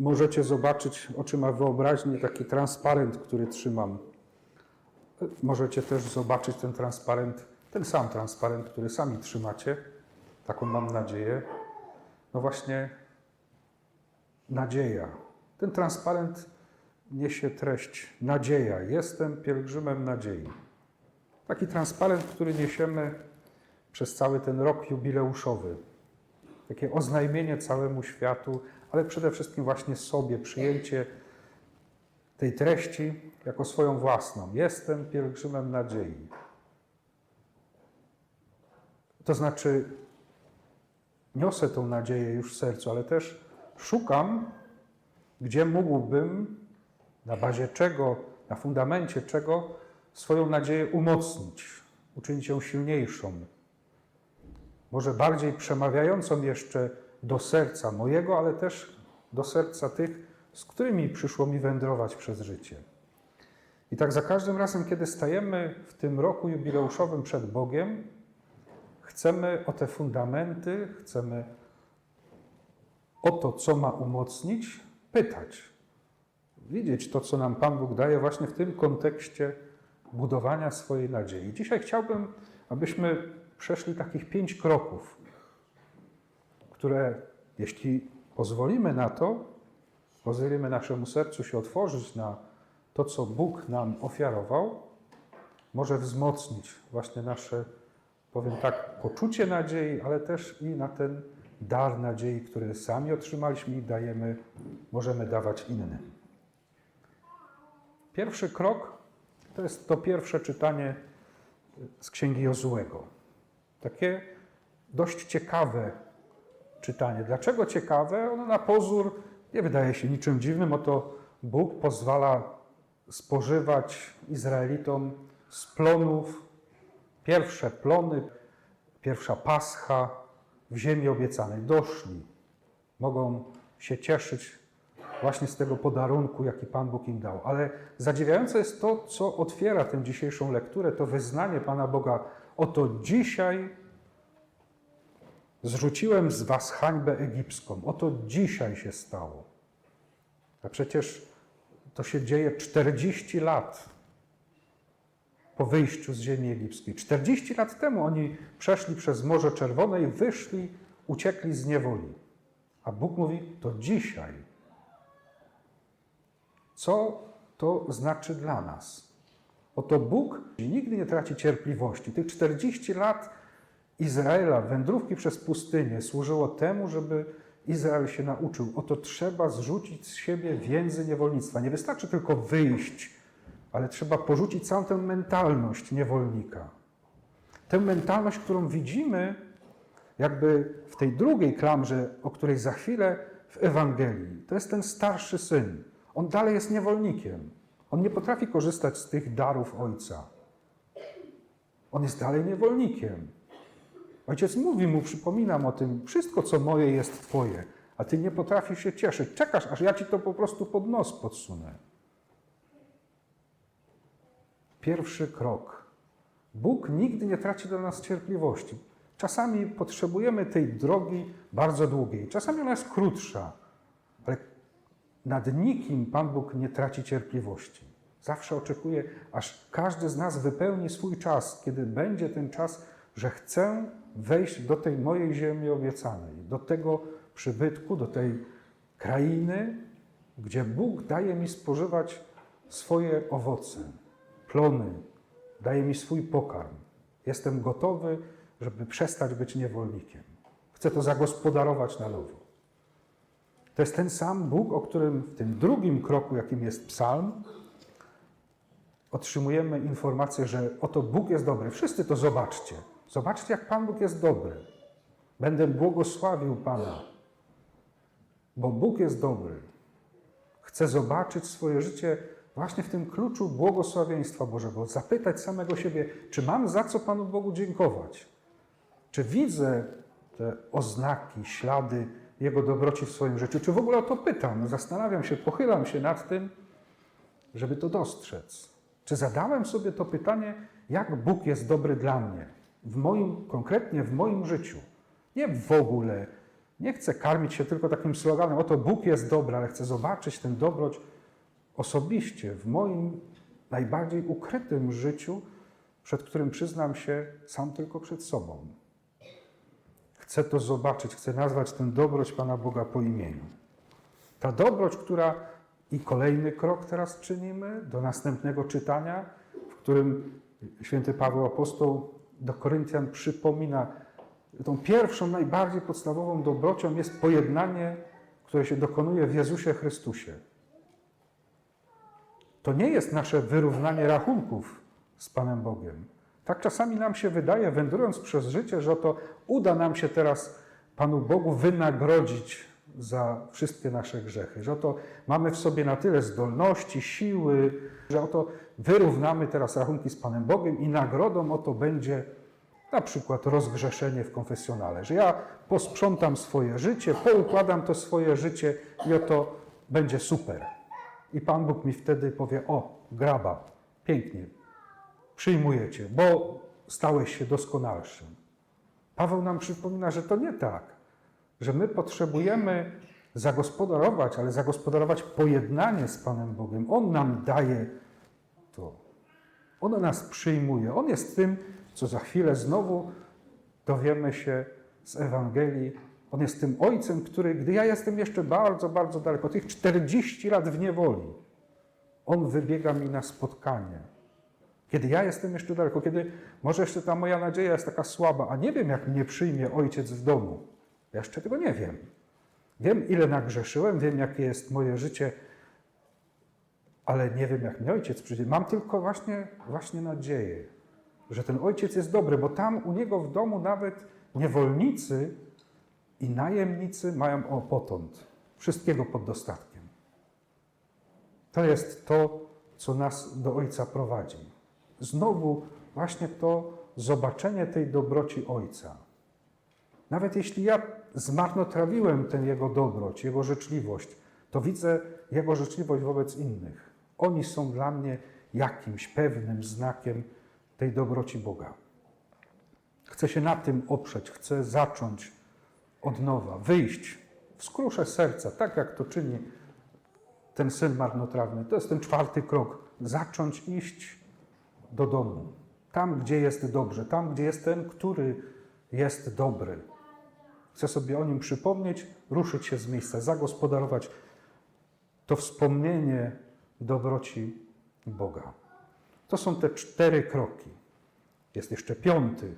możecie zobaczyć oczyma wyobraźni taki transparent, który trzymam. Możecie też zobaczyć ten transparent, ten sam transparent, który sami trzymacie. Taką mam nadzieję. No właśnie, nadzieja. Ten transparent niesie treść nadzieja. Jestem pielgrzymem nadziei. Taki transparent, który niesiemy przez cały ten rok jubileuszowy. Takie oznajmienie całemu światu, ale przede wszystkim właśnie sobie, przyjęcie tej treści jako swoją własną. Jestem pielgrzymem nadziei. To znaczy, niosę tą nadzieję już w sercu, ale też szukam, gdzie mógłbym, na bazie czego, na fundamencie czego swoją nadzieję umocnić, uczynić ją silniejszą. Może bardziej przemawiającą jeszcze do serca mojego, ale też do serca tych, z którymi przyszło mi wędrować przez życie. I tak za każdym razem, kiedy stajemy w tym roku jubileuszowym przed Bogiem, chcemy o te fundamenty, chcemy o to, co ma umocnić, pytać. Widzieć to, co nam Pan Bóg daje właśnie w tym kontekście budowania swojej nadziei. Dzisiaj chciałbym, abyśmy przeszli takich pięć kroków, które, jeśli pozwolimy na to, pozwolimy naszemu sercu się otworzyć na to, co Bóg nam ofiarował, może wzmocnić właśnie nasze, powiem tak, poczucie nadziei, ale też i na ten dar nadziei, który sami otrzymaliśmy i dajemy, możemy dawać innym. Pierwszy krok to jest to pierwsze czytanie z Księgi Jozułego. Takie dość ciekawe czytanie. Dlaczego ciekawe? Ono na pozór nie wydaje się niczym dziwnym. Oto Bóg pozwala spożywać Izraelitom z plonów, pierwsze plony, pierwsza pascha w ziemi obiecanej. Doszli. Mogą się cieszyć właśnie z tego podarunku, jaki Pan Bóg im dał. Ale zadziwiające jest to, co otwiera tę dzisiejszą lekturę, to wyznanie Pana Boga. Oto dzisiaj zrzuciłem z was hańbę egipską. Oto dzisiaj się stało. A przecież to się dzieje 40 lat po wyjściu z ziemi egipskiej. 40 lat temu oni przeszli przez Morze Czerwone i wyszli, uciekli z niewoli. A Bóg mówi, to dzisiaj. Co to znaczy dla nas? Oto Bóg nigdy nie traci cierpliwości. Tych 40 lat Izraela, wędrówki przez pustynię, służyło temu, żeby Izrael się nauczył. Oto trzeba zrzucić z siebie więzy niewolnictwa. Nie wystarczy tylko wyjść, ale trzeba porzucić całą tę mentalność niewolnika. Tę mentalność, którą widzimy jakby w tej drugiej klamrze, o której za chwilę w Ewangelii. To jest ten starszy syn. On dalej jest niewolnikiem. On nie potrafi korzystać z tych darów ojca. On jest dalej niewolnikiem. Ojciec mówi mu, przypominam o tym, wszystko co moje jest twoje, a ty nie potrafisz się cieszyć. Czekasz, aż ja ci to po prostu pod nos podsunę. Pierwszy krok. Bóg nigdy nie traci do nas cierpliwości. Czasami potrzebujemy tej drogi bardzo długiej, czasami ona jest krótsza, ale nad nikim Pan Bóg nie traci cierpliwości. Zawsze oczekuje, aż każdy z nas wypełni swój czas, kiedy będzie ten czas, że chcę wejść do tej mojej ziemi obiecanej, do tego przybytku, do tej krainy, gdzie Bóg daje mi spożywać swoje owoce, plony, daje mi swój pokarm. Jestem gotowy, żeby przestać być niewolnikiem. Chcę to zagospodarować na nowo. To jest ten sam Bóg, o którym w tym drugim kroku, jakim jest psalm, otrzymujemy informację, że oto Bóg jest dobry. Wszyscy to zobaczcie. Zobaczcie, jak Pan Bóg jest dobry. Będę błogosławił Pana, bo Bóg jest dobry. Chcę zobaczyć swoje życie właśnie w tym kluczu błogosławieństwa Bożego. Zapytać samego siebie, czy mam za co Panu Bogu dziękować? Czy widzę te oznaki, ślady Jego dobroci w swoim życiu? Czy w ogóle o to pytam? Zastanawiam się, pochylam się nad tym, żeby to dostrzec. Czy zadałem sobie to pytanie, jak Bóg jest dobry dla mnie? W moim, konkretnie w moim życiu. Nie w ogóle, Nie chcę karmić się tylko takim sloganem, oto Bóg jest dobry, ale chcę zobaczyć ten dobroć osobiście, w moim najbardziej ukrytym życiu, przed którym przyznam się sam tylko przed sobą. Chcę to zobaczyć, chcę nazwać tę dobroć Pana Boga po imieniu. Ta dobroć, która i kolejny krok teraz czynimy do następnego czytania, w którym święty Paweł Apostoł do Koryntian przypomina, tą pierwszą, najbardziej podstawową dobrocią jest pojednanie, które się dokonuje w Jezusie Chrystusie. To nie jest nasze wyrównanie rachunków z Panem Bogiem. Tak czasami nam się wydaje, wędrując przez życie, że oto uda nam się teraz Panu Bogu wynagrodzić za wszystkie nasze grzechy, że oto mamy w sobie na tyle zdolności, siły, że oto wyrównamy teraz rachunki z Panem Bogiem i nagrodą oto będzie na przykład rozgrzeszenie w konfesjonale, że ja posprzątam swoje życie, poukładam to swoje życie i oto będzie super. I Pan Bóg mi wtedy powie: O, graba, pięknie, przyjmuję cię, bo stałeś się doskonalszym. Paweł nam przypomina, że to nie tak, że my potrzebujemy zagospodarować, ale zagospodarować pojednanie z Panem Bogiem. On nam daje to. On nas przyjmuje. On jest tym, co za chwilę znowu dowiemy się z Ewangelii. On jest tym ojcem, który, gdy ja jestem jeszcze bardzo, bardzo daleko, tych 40 lat w niewoli, on wybiega mi na spotkanie. Kiedy ja jestem jeszcze daleko, kiedy może jeszcze ta moja nadzieja jest taka słaba, a nie wiem, jak mnie przyjmie ojciec w domu. Ja jeszcze tego nie wiem. Wiem, ile nagrzeszyłem, wiem, jakie jest moje życie, ale nie wiem, jak mnie ojciec przyjdzie. Mam tylko właśnie, właśnie nadzieję, że ten ojciec jest dobry, bo tam u niego w domu nawet niewolnicy i najemnicy mają o potąd. Wszystkiego pod dostatkiem. To jest to, co nas do Ojca prowadzi. Znowu właśnie to zobaczenie tej dobroci Ojca. Nawet jeśli ja zmarnotrawiłem tę Jego dobroć, Jego życzliwość, to widzę Jego życzliwość wobec innych. Oni są dla mnie jakimś pewnym znakiem tej dobroci Boga. Chcę się na tym oprzeć, chcę zacząć od nowa, wyjść w skrusze serca, tak jak to czyni ten syn marnotrawny. To jest ten czwarty krok. Zacząć iść do domu. Tam, gdzie jest dobrze, tam, gdzie jest ten, który jest dobry. Chcę sobie o nim przypomnieć, ruszyć się z miejsca, zagospodarować to wspomnienie dobroci Boga. To są te cztery kroki. Jest jeszcze piąty,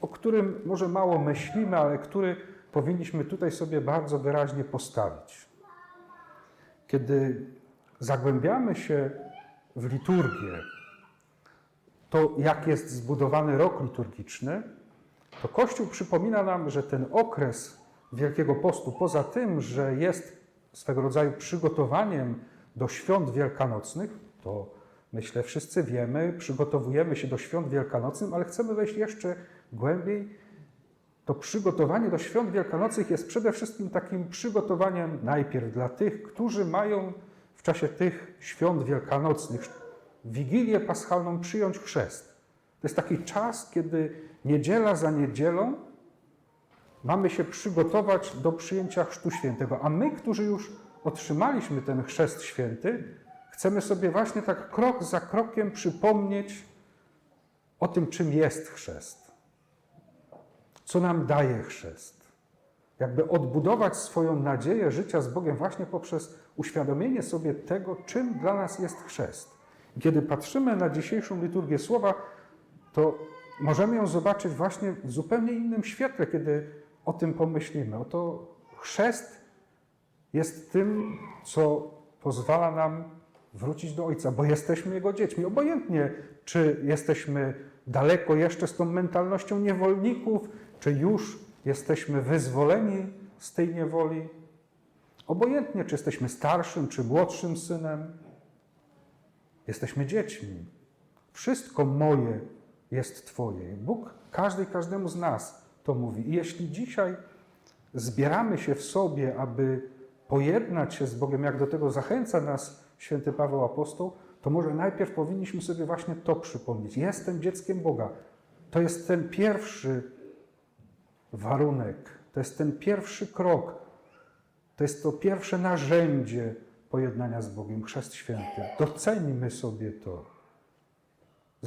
o którym może mało myślimy, ale który powinniśmy tutaj sobie bardzo wyraźnie postawić. Kiedy zagłębiamy się w liturgię, to jak jest zbudowany rok liturgiczny, to Kościół przypomina nam, że ten okres Wielkiego Postu, poza tym, że jest swego rodzaju przygotowaniem do świąt wielkanocnych, to myślę wszyscy wiemy, przygotowujemy się do świąt wielkanocnych, ale chcemy wejść jeszcze głębiej. To przygotowanie do świąt wielkanocnych jest przede wszystkim takim przygotowaniem najpierw dla tych, którzy mają w czasie tych świąt wielkanocnych, Wigilię Paschalną, przyjąć chrzest. Jest taki czas, kiedy niedziela za niedzielą mamy się przygotować do przyjęcia Chrztu Świętego. A my, którzy już otrzymaliśmy ten Chrzest Święty, chcemy sobie właśnie tak krok za krokiem przypomnieć o tym, czym jest chrzest. Co nam daje chrzest. Jakby odbudować swoją nadzieję życia z Bogiem właśnie poprzez uświadomienie sobie tego, czym dla nas jest chrzest. Kiedy patrzymy na dzisiejszą liturgię słowa, to możemy ją zobaczyć właśnie w zupełnie innym świetle, kiedy o tym pomyślimy. Oto chrzest jest tym, co pozwala nam wrócić do Ojca, bo jesteśmy Jego dziećmi. Obojętnie, czy jesteśmy daleko jeszcze z tą mentalnością niewolników, czy już jesteśmy wyzwoleni z tej niewoli. Obojętnie, czy jesteśmy starszym, czy młodszym synem. Jesteśmy dziećmi. Wszystko moje jest Twoje. Bóg każdy każdemu z nas to mówi. I jeśli dzisiaj zbieramy się w sobie, aby pojednać się z Bogiem, jak do tego zachęca nas święty Paweł Apostoł, to może najpierw powinniśmy sobie właśnie to przypomnieć. Jestem dzieckiem Boga. To jest ten pierwszy warunek, To jest ten pierwszy krok. To jest to pierwsze narzędzie pojednania z Bogiem, Chrzest Święty. Doceńmy sobie to.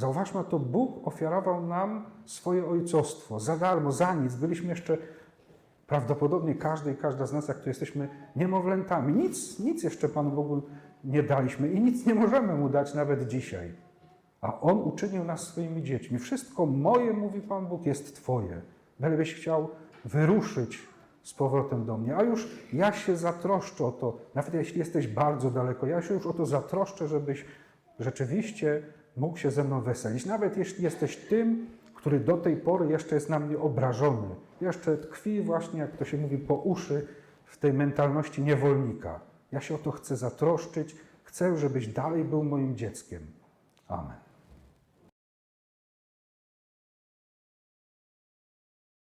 Zauważmy, to Bóg ofiarował nam swoje ojcostwo za darmo, za nic. Byliśmy jeszcze prawdopodobnie każdy i każda z nas, jak tu jesteśmy, niemowlętami. Nic, nic jeszcze Panu Bogu nie daliśmy i nic nie możemy Mu dać nawet dzisiaj. A On uczynił nas swoimi dziećmi. Wszystko moje, mówi Pan Bóg, jest Twoje. Bylebyś chciał wyruszyć z powrotem do mnie. A już ja się zatroszczę o to, nawet jeśli jesteś bardzo daleko, ja się już o to zatroszczę, żebyś rzeczywiście mógł się ze mną weselić. Nawet jeśli jesteś tym, który do tej pory jeszcze jest na mnie obrażony, jeszcze tkwi właśnie, jak to się mówi, po uszy w tej mentalności niewolnika. Ja się o to chcę zatroszczyć, chcę, żebyś dalej był moim dzieckiem. Amen.